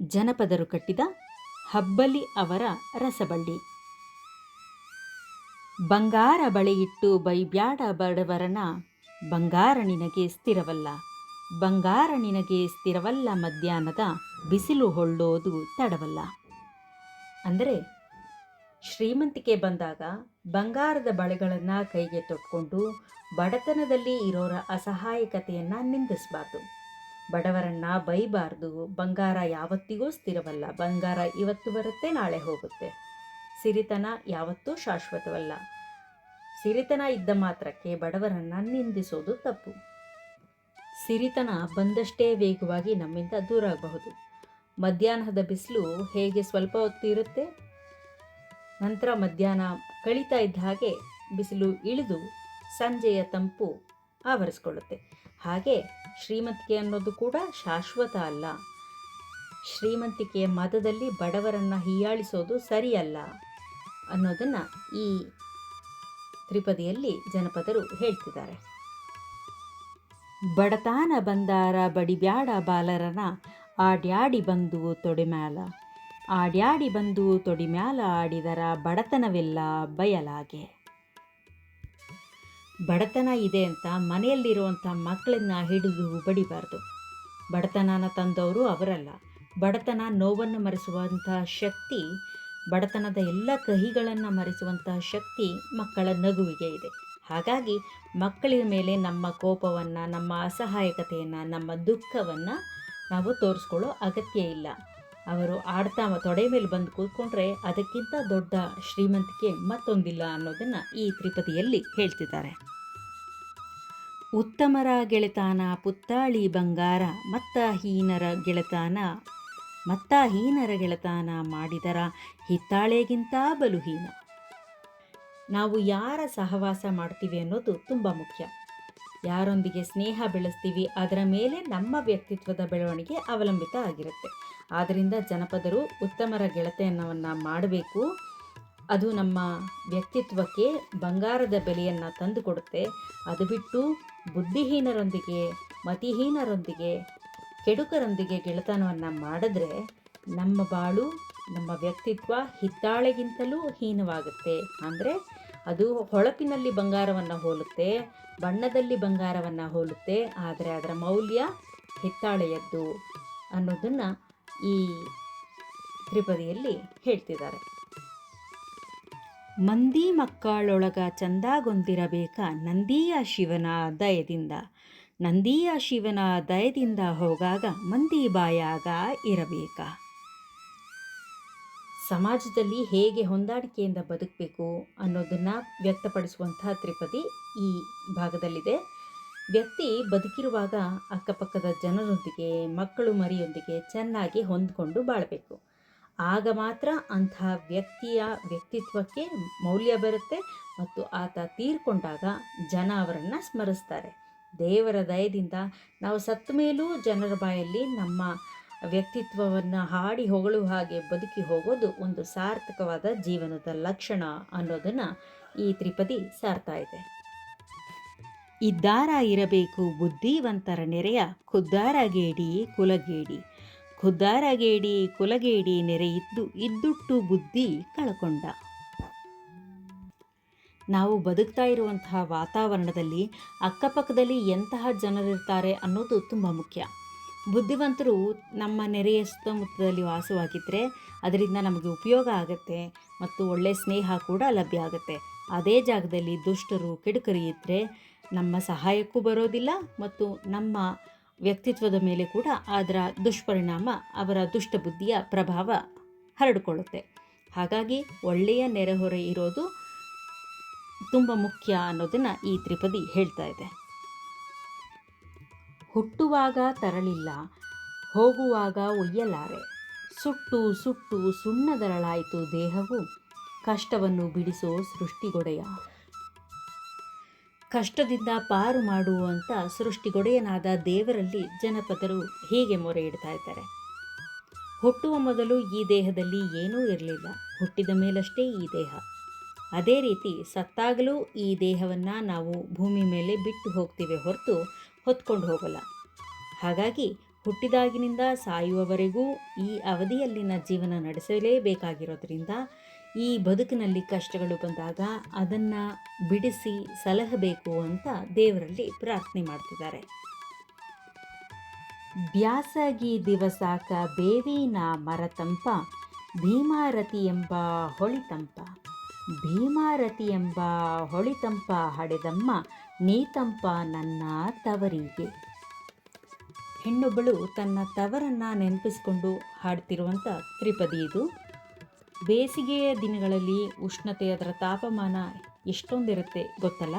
ಜನಪದರು ಕಟ್ಟಿದ ಹಬ್ಬಲಿ ಅವರ ರಸಬಳ್ಳಿ. ಬಂಗಾರ ಬಳೆಯಿಟ್ಟು ಬೈಬ್ಯಾಡ ಬಡವರನ, ಬಂಗಾರ ನಿನಗೆ ಸ್ಥಿರವಲ್ಲ, ಬಂಗಾರ ನಿನಗೆ ಸ್ಥಿರವಲ್ಲ ಮಧ್ಯಾಹ್ನದ ಬಿಸಿಲು ಹೊಳ್ಳೋದು ತಡವಲ್ಲ. ಅಂದರೆ ಶ್ರೀಮಂತಿಕೆ ಬಂದಾಗ ಬಂಗಾರದ ಬಳೆಗಳನ್ನು ಕೈಗೆ ತೊಟ್ಕೊಂಡು ಬಡತನದಲ್ಲಿ ಇರೋರ ಅಸಹಾಯಕತೆಯನ್ನು ನಿಂದಿಸಬಾರ್ದು. ಬಡವರನ್ನ ಬೈಬಾರ್ದು. ಬಂಗಾರ ಯಾವತ್ತಿಗೂ ಸ್ಥಿರವಲ್ಲ. ಬಂಗಾರ ಇವತ್ತು ಬರುತ್ತೆ, ನಾಳೆ ಹೋಗುತ್ತೆ. ಸಿರಿತನ ಯಾವತ್ತೂ ಶಾಶ್ವತವಲ್ಲ. ಸಿರಿತನ ಇದ್ದ ಮಾತ್ರಕ್ಕೆ ಬಡವರನ್ನ ನಿಂದಿಸೋದು ತಪ್ಪು. ಸಿರಿತನ ಬಂದಷ್ಟೇ ವೇಗವಾಗಿ ನಮ್ಮಿಂದ ದೂರ ಆಗಬಹುದು. ಮಧ್ಯಾಹ್ನದ ಬಿಸಿಲು ಹೇಗೆ ಸ್ವಲ್ಪ ಹೊತ್ತು ಇರುತ್ತೆ? ನಂತರ ಮಧ್ಯಾಹ್ನ ಕಳೀತಾ ಇದ್ದ ಹಾಗೆ ಬಿಸಿಲು ಇಳಿದು ಸಂಜೆಯ ತಂಪು ಆವರಿಸ್ಕೊಳ್ಳುತ್ತೆ. ಹಾಗೆ ಶ್ರೀಮಂತಿಕೆ ಅನ್ನೋದು ಕೂಡ ಶಾಶ್ವತ ಅಲ್ಲ. ಶ್ರೀಮಂತಿಕೆಯ ಮತದಲ್ಲಿ ಬಡವರನ್ನು ಹೀಯಾಳಿಸೋದು ಸರಿಯಲ್ಲ ಅನ್ನೋದನ್ನು ಈ ತ್ರಿಪದಿಯಲ್ಲಿ ಜನಪದರು ಹೇಳ್ತಿದ್ದಾರೆ. ಬಡತಾನ ಬಂದಾರ ಬಡಿಬ್ಯಾಡ ಬಾಲರನ, ಆಡ್ಯಾಡಿ ಬಂದು ತೊಡೆಮ್ಯಾಲ ಆಡ್ಯಾಡಿ ಬಂದು ತೊಡಿಮ್ಯಾಲ ಆಡಿದರ ಬಡತನವೆಲ್ಲ ಬಯಲಾಗೆ. ಬಡತನ ಇದೆ ಅಂತ ಮನೆಯಲ್ಲಿರುವಂಥ ಮಕ್ಕಳನ್ನ ಹಿಡಿದು ಬಡಿಬಾರ್ದು ಬಡತನನ ತಂದವರು ಅವರಲ್ಲ. ಬಡತನ ನೋವನ್ನು ಮರೆಸುವಂಥ ಶಕ್ತಿ, ಬಡತನದ ಎಲ್ಲ ಕಹಿಗಳನ್ನು ಮರೆಸುವಂತಹ ಶಕ್ತಿ ಮಕ್ಕಳ ನಗುವಿಗೆ ಇದೆ. ಹಾಗಾಗಿ ಮಕ್ಕಳ ಮೇಲೆ ನಮ್ಮ ಕೋಪವನ್ನು, ನಮ್ಮ ಅಸಹಾಯಕತೆಯನ್ನು, ನಮ್ಮ ದುಃಖವನ್ನು ನಾವು ತೋರಿಸ್ಕೊಳ್ಳೋ ಅಗತ್ಯ ಇಲ್ಲ. ಅವರು ಆಡ್ತಾ ತೊಡೆ ಮೇಲೆ ಬಂದು ಕೂತ್ಕೊಂಡ್ರೆ ಅದಕ್ಕಿಂತ ದೊಡ್ಡ ಶ್ರೀಮಂತಿಕೆ ಮತ್ತೊಂದಿಲ್ಲ ಅನ್ನೋದನ್ನು ಈ ತ್ರಿಪದಿಯಲ್ಲಿ ಹೇಳ್ತಿದ್ದಾರೆ. ಉತ್ತಮರ ಗೆಳೆತಾನ ಪುತ್ತಾಳಿ ಬಂಗಾರ ಮತ್ತ ಹೀನರ ಗೆಳೆತಾನ ಮತ್ತ ಹೀನರ ಗೆಳೆತಾನ ಮಾಡಿದರ ಹಿತ್ತಾಳೆಗಿಂತ ಬಲುಹೀನ. ನಾವು ಯಾರ ಸಹವಾಸ ಮಾಡ್ತೀವಿ ಅನ್ನೋದು ತುಂಬ ಮುಖ್ಯ. ಯಾರೊಂದಿಗೆ ಸ್ನೇಹ ಬೆಳೆಸ್ತೀವಿ ಅದರ ಮೇಲೆ ನಮ್ಮ ವ್ಯಕ್ತಿತ್ವದ ಬೆಳವಣಿಗೆ ಅವಲಂಬಿತ ಆಗಿರುತ್ತೆ. ಆದ್ದರಿಂದ ಜನಪದರು ಉತ್ತಮರ ಗೆಳತೆಯನ್ನವನ್ನು ಮಾಡಬೇಕು. ಅದು ನಮ್ಮ ವ್ಯಕ್ತಿತ್ವಕ್ಕೆ ಬಂಗಾರದ ಬೆಲೆಯನ್ನು ತಂದುಕೊಡುತ್ತೆ ಅದು ಬಿಟ್ಟು ಬುದ್ಧಿಹೀನರೊಂದಿಗೆ, ಮತಿಹೀನರೊಂದಿಗೆ, ಕೆಡುಕರೊಂದಿಗೆ ಗೆಳೆತನವನ್ನು ಮಾಡಿದ್ರೆ ನಮ್ಮ ಬಾಳು, ನಮ್ಮ ವ್ಯಕ್ತಿತ್ವ ಹಿತ್ತಾಳೆಗಿಂತಲೂ ಹೀನವಾಗುತ್ತೆ. ಅಂದರೆ ಅದು ಹೊಳಪಿನಲ್ಲಿ ಬಂಗಾರವನ್ನು ಹೋಲುತ್ತೆ, ಬಣ್ಣದಲ್ಲಿ ಬಂಗಾರವನ್ನು ಹೋಲುತ್ತೆ, ಆದರೆ ಅದರ ಮೌಲ್ಯ ಹಿತ್ತಾಳೆಯದ್ದು ಅನ್ನೋದನ್ನು ಈ ತ್ರಿಪದಿಯಲ್ಲಿ ಹೇಳ್ತಿದ್ದಾರೆ. ಮಂದಿ ಮಕ್ಕಳೊಳಗ ಚಂದಾಗೊಂದಿರಬೇಕ ನಂದಿಯ ಶಿವನ ದಯದಿಂದ? ನಂದಿಯ ಶಿವನ ದಯದಿಂದ ಹೋಗಾಗ ಮಂದಿ ಬಾಯಾಗ ಇರಬೇಕ? ಸಮಾಜದಲ್ಲಿ ಹೇಗೆ ಹೊಂದಾಣಿಕೆಯಿಂದ ಬದುಕಬೇಕು ಅನ್ನೋದನ್ನು ವ್ಯಕ್ತಪಡಿಸುವಂತಹ ತ್ರಿಪದಿ ಈ ಭಾಗದಲ್ಲಿದೆ. ವ್ಯಕ್ತಿ ಬದುಕಿರುವಾಗ ಅಕ್ಕಪಕ್ಕದ ಜನರೊಂದಿಗೆ, ಮಕ್ಕಳು ಮರಿಯೊಂದಿಗೆ ಚೆನ್ನಾಗಿ ಹೊಂದಿಕೊಂಡು ಬಾಳಬೇಕು. ಆಗ ಮಾತ್ರ ಅಂತಹ ವ್ಯಕ್ತಿಯ ವ್ಯಕ್ತಿತ್ವಕ್ಕೆ ಮೌಲ್ಯ ಬರುತ್ತೆ ಮತ್ತು ಆತ ತೀರ್ಕೊಂಡಾಗ ಜನ ಅವರನ್ನು ಸ್ಮರಿಸ್ತಾರೆ. ದೇವರ ದಯದಿಂದ ನಾವು ಸತ್ತ ಮೇಲೂ ಜನರ ಬಾಯಲ್ಲಿ ನಮ್ಮ ವ್ಯಕ್ತಿತ್ವವನ್ನು ಹಾಡಿ ಹೊಗಳು ಹಾಗೆ ಬದುಕಿ ಹೋಗೋದು ಒಂದು ಸಾರ್ಥಕವಾದ ಜೀವನದ ಲಕ್ಷಣ ಅನ್ನೋದನ್ನು ಈ ತ್ರಿಪದಿ ಸಾರ್ತಾ ಇದೆ. ಇದ್ದಾರ ಇರಬೇಕು ಬುದ್ಧಿವಂತರ ನೆರೆಯ ಖುದ್ದಾರಗೇಡಿ ಕುಲಗೇಡಿ. ಖುದ್ದಾರಗೇಡಿ ಕುಲಗೇಡಿ ನೆರೆಯಿದ್ದು ಇದ್ದುಟ್ಟು ಬುದ್ಧಿ ಕಳಕೊಂಡ. ನಾವು ಬದುಕ್ತಾ ಇರುವಂತಹ ವಾತಾವರಣದಲ್ಲಿ ಅಕ್ಕಪಕ್ಕದಲ್ಲಿ ಎಂತಹ ಜನರಿರ್ತಾರೆ ಅನ್ನೋದು ತುಂಬ ಮುಖ್ಯ. ಬುದ್ಧಿವಂತರು ನಮ್ಮ ನೆರೆಯ ಸುತ್ತಮುತ್ತದಲ್ಲಿ ವಾಸವಾಗಿದ್ದರೆ ಅದರಿಂದ ನಮಗೆ ಉಪಯೋಗ ಆಗುತ್ತೆ ಮತ್ತು ಒಳ್ಳೆಯ ಸ್ನೇಹ ಕೂಡ ಲಭ್ಯ ಆಗುತ್ತೆ. ಅದೇ ಜಾಗದಲ್ಲಿ ದುಷ್ಟರು, ಕಿಡುಕರಿ ಇದ್ದರೆ ನಮ್ಮ ಸಹಾಯಕ್ಕೂ ಬರೋದಿಲ್ಲ ಮತ್ತು ನಮ್ಮ ವ್ಯಕ್ತಿತ್ವದ ಮೇಲೆ ಕೂಡ ಅದರ ದುಷ್ಪರಿಣಾಮ, ಅವರ ದುಷ್ಟ ಬುದ್ಧಿಯ ಪ್ರಭಾವ ಹರಡಿಕೊಳ್ಳುತ್ತೆ. ಹಾಗಾಗಿ ಒಳ್ಳೆಯ ನೆರೆಹೊರೆ ಇರೋದು ತುಂಬ ಮುಖ್ಯ ಅನ್ನೋದನ್ನು ಈ ತ್ರಿಪದಿ ಹೇಳ್ತಾ ಇದೆ. ಹುಟ್ಟುವಾಗ ತರಳಿಲ್ಲ ಹೋಗುವಾಗ ಒಯ್ಯಲಾರೆ. ಸುಟ್ಟು ಸುಟ್ಟು ಸುಣ್ಣದರಳಾಯಿತು ದೇಹವು. ಕಷ್ಟವನ್ನು ಬಿಡಿಸೋ ಸೃಷ್ಟಿಗೊಡೆಯ ಕಷ್ಟದಿಂದ ಪಾರು ಮಾಡುವಂಥ ಸೃಷ್ಟಿಗೊಡೆಯನಾದ ದೇವರಲ್ಲಿ ಜನಪದರು ಹೀಗೆ ಮೊರೆ ಇಡ್ತಾ ಇದ್ದಾರೆ. ಹುಟ್ಟುವ ಮೊದಲು ಈ ದೇಹದಲ್ಲಿ ಏನೂ ಇರಲಿಲ್ಲ. ಹುಟ್ಟಿದ ಮೇಲಷ್ಟೇ ಈ ದೇಹ. ಅದೇ ರೀತಿ ಸತ್ತಾಗಲೂ ಈ ದೇಹವನ್ನು ನಾವು ಭೂಮಿ ಮೇಲೆ ಬಿಟ್ಟು ಹೋಗ್ತೀವಿ ಹೊರತು ಹೊತ್ಕೊಂಡು ಹೋಗಲ್ಲ. ಹಾಗಾಗಿ ಹುಟ್ಟಿದಾಗಿನಿಂದ ಸಾಯುವವರೆಗೂ ಈ ಅವಧಿಯಲ್ಲಿನ ಜೀವನ ನಡೆಸಲೇಬೇಕಾಗಿರೋದ್ರಿಂದ ಈ ಬದುಕಿನಲ್ಲಿ ಕಷ್ಟಗಳು ಬಂದಾಗ ಅದನ್ನು ಬಿಡಿಸಿ ಸಲಹಬೇಕು ಅಂತ ದೇವರಲ್ಲಿ ಪ್ರಾರ್ಥನೆ ಮಾಡ್ತಿದ್ದಾರೆ. ಬ್ಯಾಸಗಿ ದಿವಸಾಕ ಬೇವಿನ ಮರತಂಪ, ಭೀಮಾರತಿ ಎಂಬ ಹೊಳಿತಂಪ, ಭೀಮಾರತಿ ಎಂಬ ಹೊಳಿತಂಪ ಹಡೆದಮ್ಮ, ನೀತಂಪ ನನ್ನ ತವರಿಗೆ. ಹೆಣ್ಣೊಬ್ಬಳು ತನ್ನ ತವರನ್ನು ನೆನಪಿಸಿಕೊಂಡು ಹಾಡ್ತಿರುವಂಥ ತ್ರಿಪದಿ ಇದು. ಬೇಸಿಗೆಯ ದಿನಗಳಲ್ಲಿ ಉಷ್ಣತೆ ಅದರ ತಾಪಮಾನ ಎಷ್ಟೊಂದಿರುತ್ತೆ ಗೊತ್ತಲ್ಲ?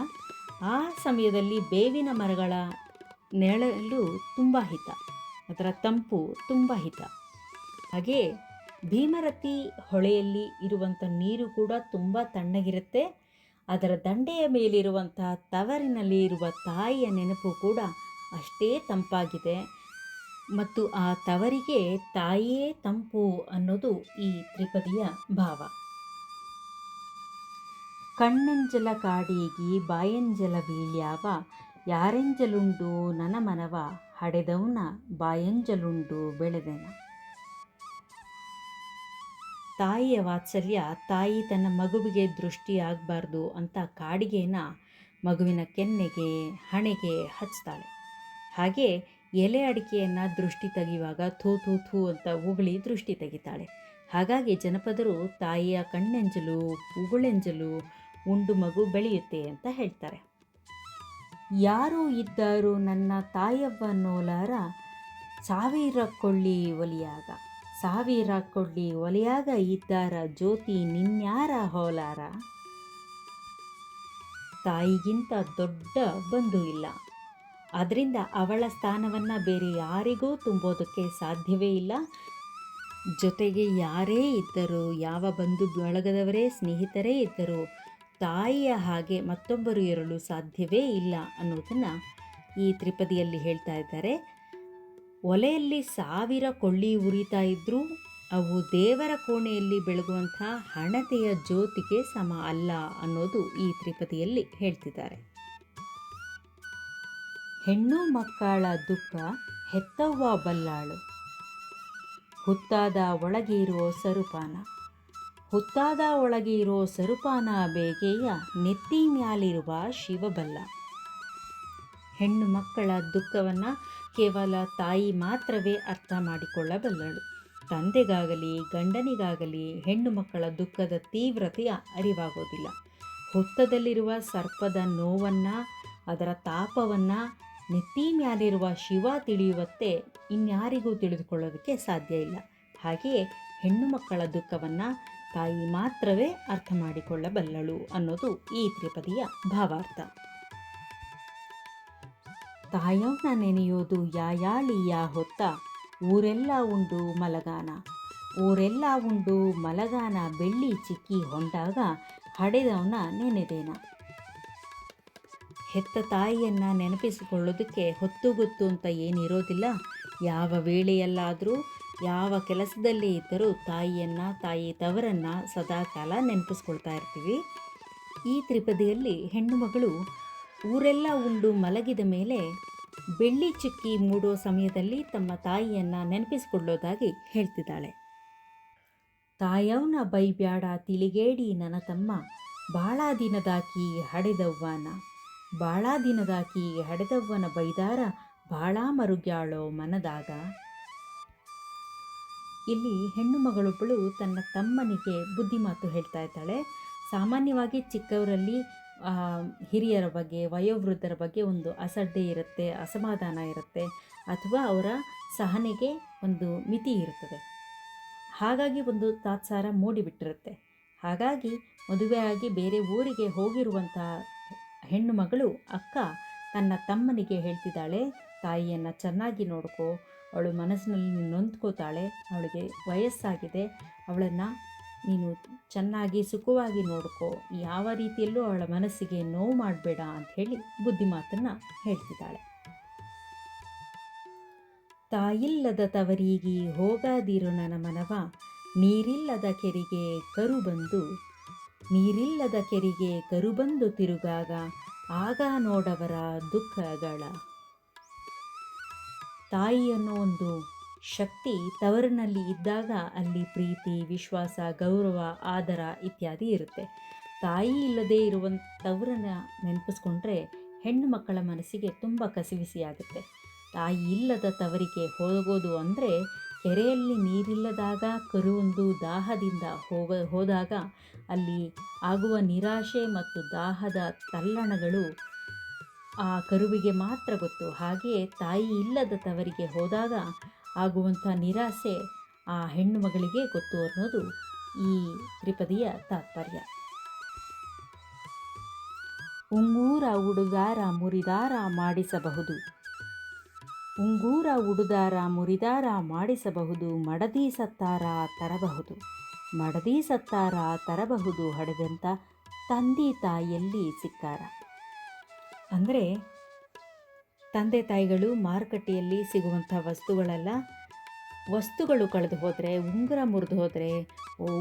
ಆ ಸಮಯದಲ್ಲಿ ಬೇವಿನ ಮರಗಳ ನೆರಳು ತುಂಬ ಹಿತ, ಅದರ ತಂಪು ತುಂಬ ಹಿತ. ಹಾಗೆ ಭೀಮರತಿ ಹೊಳೆಯಲ್ಲಿ ಇರುವಂಥ ನೀರು ಕೂಡ ತುಂಬ ತಣ್ಣಗಿರುತ್ತೆ. ಅದರ ದಂಡೆಯ ಮೇಲಿರುವಂತಹ ತವರಿನಲ್ಲಿ ಇರುವ ತಾಯಿಯ ನೆನಪು ಕೂಡ ಅಷ್ಟೇ ತಂಪಾಗಿದೆ. ಮತ್ತು ಆ ತವರಿಗೆ ತಾಯಿಯೇ ತಂಪು ಅನ್ನೋದು ಈ ತ್ರಿಪದಿಯ ಭಾವ. ಕಣ್ಣೆಂಜಲ ಕಾಡೀಗಿ ಬಾಯಂಜಲ ಬೀಳ್ಯಾವ, ಯಾರೆಂಜಲುಂಡು ನನ ಮನವ ಹಡೆದವ್ನ ಬಾಯಂಜಲುಂಡು ಬೆಳೆದೆನ. ತಾಯಿಯ ವಾತ್ಸಲ್ಯ, ತಾಯಿ ತನ್ನ ಮಗುವಿಗೆ ದೃಷ್ಟಿ ಆಗಬಾರ್ದು ಅಂತ ಕಾಡಿಗೆನ ಮಗುವಿನ ಕೆನ್ನೆಗೆ, ಹಣೆಗೆ ಹಚ್ತಾಳೆ. ಹಾಗೆ ಎಲೆ ಅಡಿಕೆಯನ್ನು ದೃಷ್ಟಿ ತೆಗೆಯುವಾಗ ಥೂ ಥೂ ಥೂ ಅಂತ ಉಗುಳಿ ದೃಷ್ಟಿ ತೆಗಿತಾಳೆ. ಹಾಗಾಗಿ ಜನಪದರು ತಾಯಿಯ ಕಣ್ಣೆಂಜಲು, ಉಗುಳೆಂಜಲು ಉಂಡು ಮಗು ಬೆಳೆಯುತ್ತೆ ಅಂತ ಹೇಳ್ತಾರೆ. ಯಾರು ಇದ್ದರು ನನ್ನ ತಾಯವ್ವನೋಲಾರ ಸಾವಿರ ಕೊಳ್ಳಿ ಒಲಿಯಾಗ, ಸಾವಿರ ಕೊಳ್ಳಿ ಒಲೆಯಾಗ ಇದ್ದಾರ ಜ್ಯೋತಿ ನಿನ್ಯಾರ ಹೋಲಾರ? ತಾಯಿಗಿಂತ ದೊಡ್ಡ ಬಂಧು ಇಲ್ಲ. ಅದರಿಂದ ಅವಳ ಸ್ಥಾನವನ್ನು ಬೇರೆ ಯಾರಿಗೂ ತುಂಬೋದಕ್ಕೆ ಸಾಧ್ಯವೇ ಇಲ್ಲ. ಜೊತೆಗೆ ಯಾರೇ ಇದ್ದರೂ, ಯಾವ ಬಂಧು ಬಳಗದವರೇ ಸ್ನೇಹಿತರೇ ಇದ್ದರೂ, ತಾಯಿಯ ಹಾಗೆ ಮತ್ತೊಬ್ಬರು ಇರಲು ಸಾಧ್ಯವೇ ಇಲ್ಲ ಅನ್ನೋದನ್ನು ಈ ತ್ರಿಪದಿಯಲ್ಲಿ ಹೇಳ್ತಾ ಇದ್ದಾರೆ. ಒಲೆಯಲ್ಲಿ ಸಾವಿರ ಕೊಳ್ಳಿ ಉರಿತಾ ಇದ್ದರೂ ಅವು ದೇವರ ಕೋಣೆಯಲ್ಲಿ ಬೆಳಗುವಂಥ ಹಣತೆಯ ಜ್ಯೋತಿಗೆ ಸಮ ಅಲ್ಲ ಅನ್ನೋದು ಈ ತ್ರಿಪದಿಯಲ್ಲಿ ಹೇಳ್ತಿದ್ದಾರೆ. ಹೆಣ್ಣು ಮಕ್ಕಳ ದುಃಖ ಹೆತ್ತವ್ವ ಬಲ್ಲಾಳು. ಹುತ್ತಾದ ಒಳಗೆ ಇರೋ ಸರುಪಾನ. ಹುತ್ತಾದ ಒಳಗೆ ಇರೋ ಸರುಪಾನ ಬೇಗೆಯ ನೆತ್ತಿ ಮ್ಯಾಲಿರುವ ಶಿವಬಲ್ಲ. ಹೆಣ್ಣು ಮಕ್ಕಳ ದುಃಖವನ್ನು ಕೇವಲ ತಾಯಿ ಮಾತ್ರವೇ ಅರ್ಥ ಮಾಡಿಕೊಳ್ಳಬಲ್ಲಳು. ತಂದೆಗಾಗಲಿ, ಗಂಡನಿಗಾಗಲಿ ಹೆಣ್ಣು ಮಕ್ಕಳ ದುಃಖದ ತೀವ್ರತೆಯ ಅರಿವಾಗೋದಿಲ್ಲ. ಹುತ್ತದಲ್ಲಿರುವ ಸರ್ಪದ ನೋವನ್ನು, ಅದರ ತಾಪವನ್ನು ನೆತ್ತಿ ಮ್ಯಾಲಿರುವ ಶಿವ ತಿಳಿಯುವತ್ತೆ ಇನ್ಯಾರಿಗೂ ತಿಳಿದುಕೊಳ್ಳೋದಕ್ಕೆ ಸಾಧ್ಯ ಇಲ್ಲ. ಹಾಗೆಯೇ ಹೆಣ್ಣು ಮಕ್ಕಳ ದುಃಖವನ್ನು ತಾಯಿ ಮಾತ್ರವೇ ಅರ್ಥ ಮಾಡಿಕೊಳ್ಳಬಲ್ಲಳು ಅನ್ನೋದು ಈ ತ್ರಿಪದಿಯ ಭಾವಾರ್ಥ. ತಾಯವ್ನ ನೆನೆಯೋದು ಯಾಯಾಳಿಯ ಹೊತ್ತ ಊರೆಲ್ಲ ಉಂಡು ಮಲಗಾನ. ಊರೆಲ್ಲ ಉಂಡು ಮಲಗಾನ ಬೆಳ್ಳಿ ಚಿಕ್ಕಿ ಹೊಂಡಾಗ ಹಡೆದವನ ನೆನೆದೇನ. ಹೆತ್ತ ತಾಯಿಯನ್ನು ನೆನಪಿಸಿಕೊಳ್ಳೋದಕ್ಕೆ ಹೊತ್ತು ಗೊತ್ತು ಅಂತ ಏನಿರೋದಿಲ್ಲ. ಯಾವ ವೇಳೆಯಲ್ಲಾದರೂ, ಯಾವ ಕೆಲಸದಲ್ಲಿ ಇದ್ದರೂ ತಾಯಿಯನ್ನು, ತಾಯಿ ತವರನ್ನು ಸದಾಕಾಲ ನೆನಪಿಸ್ಕೊಳ್ತಾ ಇರ್ತೀವಿ. ಈ ತ್ರಿಪದಿಯಲ್ಲಿ ಹೆಣ್ಣು ಮಗಳು ಊರೆಲ್ಲ ಉಂಡು ಮಲಗಿದ ಮೇಲೆ ಬೆಳ್ಳಿ ಚುಕ್ಕಿ ಮೂಡೋ ಸಮಯದಲ್ಲಿ ತಮ್ಮ ತಾಯಿಯನ್ನು ನೆನಪಿಸಿಕೊಳ್ಳೋದಾಗಿ ಹೇಳ್ತಿದ್ದಾಳೆ. ತಾಯವ್ನ ಬೈಬ್ಯಾಡ ತಿಳಿಗೇಡಿ, ನನ್ನ ತಮ್ಮ ಭಾಳ ದಿನದಾಕಿ ಹಡೆದವ್ವನ. ಭಾಳ ದಿನದಾಕಿ ಹಡೆದವ್ವನ ಬೈದಾರ ಬಾಳ ಮರುಗ್ಯಾಳೋ ಮನದಾಗ. ಇಲ್ಲಿ ಹೆಣ್ಣು ಮಗಳೊಬ್ಬಳು ತನ್ನ ತಮ್ಮನಿಗೆ ಬುದ್ಧಿಮಾತು ಹೇಳ್ತಾ ಇದ್ದಾಳೆ. ಸಾಮಾನ್ಯವಾಗಿ ಚಿಕ್ಕವರಲ್ಲಿ ಹಿರಿಯರ ಬಗ್ಗೆ, ವಯೋವೃದ್ಧರ ಬಗ್ಗೆ ಒಂದು ಅಸಡ್ಡೆ ಇರುತ್ತೆ, ಅಸಮಾಧಾನ ಇರುತ್ತೆ, ಅಥವಾ ಅವರ ಸಹನೆಗೆ ಒಂದು ಮಿತಿ ಇರುತ್ತದೆ. ಹಾಗಾಗಿ ಒಂದು ತಾತ್ಸಾರ ಮೂಡಿಬಿಟ್ಟಿರುತ್ತೆ. ಹಾಗಾಗಿ ಮದುವೆಯಾಗಿ ಬೇರೆ ಊರಿಗೆ ಹೋಗಿರುವಂತಹ ಹೆಣ್ಣು ಮಗಳು ಅಕ್ಕ ತನ್ನ ತಮ್ಮನಿಗೆ ಹೇಳ್ತಿದ್ದಾಳೆ, ತಾಯಿಯನ್ನು ಚೆನ್ನಾಗಿ ನೋಡ್ಕೋ. ಅವಳು ಮನಸ್ಸಿನಲ್ಲಿ ನೊಂದ್ಕೋತಾಳೆ. ಅವಳಿಗೆ ವಯಸ್ಸಾಗಿದೆ. ಅವಳನ್ನು ನೀನು ಚೆನ್ನಾಗಿ ಸುಖವಾಗಿ ನೋಡ್ಕೋ. ಯಾವ ರೀತಿಯಲ್ಲೂ ಅವಳ ಮನಸ್ಸಿಗೆ ನೋವು ಮಾಡಬೇಡ ಅಂತ ಹೇಳಿ ಬುದ್ಧಿಮಾತನ್ನು ಹೇಳ್ತಿದ್ದಾಳೆ. ತಾಯಿಲ್ಲದ ತವರಿಗೆ ಹೋಗಾದಿರು ನನ್ನ ಮನವ. ನೀರಿಲ್ಲದ ಕೆರಿಗೆ ಕರು ಬಂದು ನೀರಿಲ್ಲದ ಕೆರಿಗೆ ಕರುಬಂದು ತಿರುಗಾಗ ಆಗ ನೋಡವರ ದುಃಖಗಳ. ತಾಯಿ ಅನ್ನೋ ಒಂದು ಶಕ್ತಿ ತವರಿನಲ್ಲಿ ಇದ್ದಾಗ ಅಲ್ಲಿ ಪ್ರೀತಿ, ವಿಶ್ವಾಸ, ಗೌರವ, ಆದರ ಇತ್ಯಾದಿ ಇರುತ್ತೆ. ತಾಯಿ ಇಲ್ಲದೆ ಇರುವಂಥ ತವರನ್ನ ನೆನಪಿಸ್ಕೊಂಡ್ರೆ ಹೆಣ್ಣು ಮಕ್ಕಳ ಮನಸ್ಸಿಗೆ ತುಂಬ ಕಸಿವಿಸಿಯಾಗುತ್ತೆ. ತಾಯಿ ಇಲ್ಲದ ತವರಿಗೆ ಹೋಗೋದು ಅಂದರೆ ಕೆರೆಯಲ್ಲಿ ನೀರಿಲ್ಲದಾಗ ಕರುವೊಂದು ದಾಹದಿಂದ ಹೋಗ, ಹೋದಾಗ ಅಲ್ಲಿ ಆಗುವ ನಿರಾಶೆ ಮತ್ತು ದಾಹದ ತಲ್ಲಣಗಳು ಆ ಕರುವಿಗೆ ಮಾತ್ರ ಗೊತ್ತು. ಹಾಗೆಯೇ ತಾಯಿ ಇಲ್ಲದ ತವರಿಗೆ ಹೋದಾಗ ಆಗುವಂಥ ನಿರಾಸೆ ಆ ಹೆಣ್ಣು ಮಗಳಿಗೆ ಗೊತ್ತು ಅನ್ನೋದು ಈ ತ್ರಿಪದಿಯ ತಾತ್ಪರ್ಯ. ಉಂಗೂರ, ಉಡುಗಾರ, ಮುರಿದಾರ ಮಾಡಿಸಬಹುದು. ಉಂಗೂರ, ಉಡುದಾರ, ಮುರಿದಾರ ಮಾಡಿಸಬಹುದು, ಮಡದಿ ಸತ್ತಾರ ತರಬಹುದು. ಮಡದಿ ಸತ್ತಾರ ತರಬಹುದು ಹಡೆದಂಥ ತಂದೆ ತಾಯಿಯಲ್ಲಿ ಸಿಕ್ಕಾರ. ಅಂದರೆ ತಂದೆ ತಾಯಿಗಳು ಮಾರುಕಟ್ಟೆಯಲ್ಲಿ ಸಿಗುವಂಥ ವಸ್ತುಗಳೆಲ್ಲ, ವಸ್ತುಗಳು ಕಳೆದು ಹೋದರೆ, ಉಂಗುರ ಮುರಿದು ಹೋದರೆ,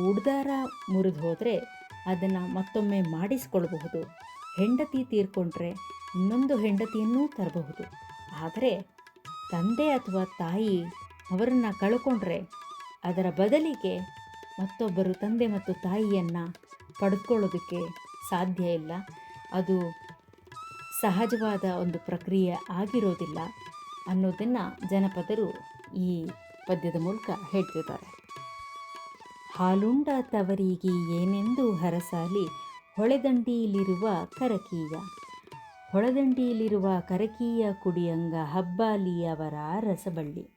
ಉಡ್ದಾರ ಮುರಿದು ಹೋದರೆ ಅದನ್ನು ಮತ್ತೊಮ್ಮೆ ಮಾಡಿಸ್ಕೊಳ್ಬಹುದು ಹೆಂಡತಿ ತೀರ್ಕೊಂಡ್ರೆ ಇನ್ನೊಂದು ಹೆಂಡತಿಯನ್ನೂ ತರಬಹುದು. ಆದರೆ ತಂದೆ ಅಥವಾ ತಾಯಿ ಅವರನ್ನು ಕಳ್ಕೊಂಡ್ರೆ ಅದರ ಬದಲಿಗೆ ಮತ್ತೊಬ್ಬರು ತಂದೆ ಮತ್ತು ತಾಯಿಯನ್ನು ಪಡೆದುಕೊಳ್ಳೋದಕ್ಕೆ ಸಾಧ್ಯ ಇಲ್ಲ. ಅದು ಸಹಜವಾದ ಒಂದು ಪ್ರಕ್ರಿಯೆ ಆಗಿರೋದಿಲ್ಲ ಅನ್ನೋದನ್ನು ಜನಪದರು ಈ ಪದ್ಯದ ಮೂಲಕ ಹೇಳ್ತಿದ್ದಾರೆ. ಹಾಲುಂಡ ತವರಿಗೆ ಏನೆಂದು ಹರಸಾಲಿ ಹೊಳೆದಂಡಿಯಲ್ಲಿರುವ ಕರಕೀಯ. ಹೊಳೆದಂಡಿಯಲ್ಲಿರುವ ಕರಕೀಯ ಕುಡಿಯಂಗ ಹಬ್ಬಾಲಿಯವರ ರಸಬಳ್ಳಿ.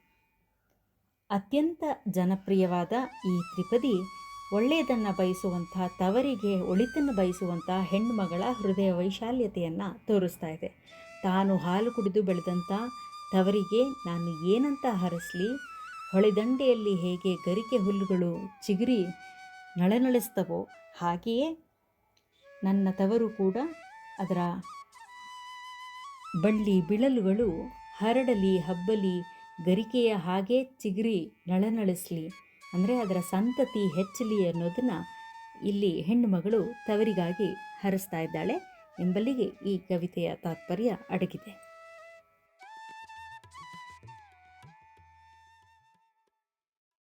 ಅತ್ಯಂತ ಜನಪ್ರಿಯವಾದ ಈ ತ್ರಿಪದಿ ಒಳ್ಳೆಯದನ್ನು ಬಯಸುವಂಥ, ತವರಿಗೆ ಒಳಿತನ್ನು ಬಯಸುವಂಥ ಹೆಣ್ಣುಮಗಳ ಹೃದಯ ವೈಶಾಲ್ಯತೆಯನ್ನು ತೋರಿಸ್ತಾ ಇದೆ. ತಾನು ಹಾಲು ಕುಡಿದು ಬೆಳೆದಂಥ ತವರಿಗೆ ನಾನು ಏನಂತ ಹರಸಲಿ? ಹೊಳೆದಂಡೆಯಲ್ಲಿ ಹೇಗೆ ಗರಿಕೆ ಹುಲ್ಲುಗಳು ಚಿಗುರಿ ನಳನಳಿಸ್ತವೋ ಹಾಗೆಯೇ ನನ್ನ ತವರು ಕೂಡ ಅದರ ಬಳ್ಳಿ ಬಿಳಲುಗಳು ಹರಡಲಿ, ಹಬ್ಬಲಿ, ಗರಿಕೆಯ ಹಾಗೆ ಚಿಗುರಿ ನಳನಳಿಸಲಿ. ಅಂದರೆ ಅದರ ಸಂತತಿ ಹೆಚ್ಚಲಿ ಅನ್ನೋದನ್ನು ಇಲ್ಲಿ ಹೆಣ್ಣುಮಗಳು ತವರಿಗಾಗಿ ಹರಿಸ್ತಾ ಇದ್ದಾಳೆ. ಎಂಬಲ್ಲಿಗೆ ಈ ಕವಿತೆಯ ತಾತ್ಪರ್ಯ ಅಡಗಿದೆ.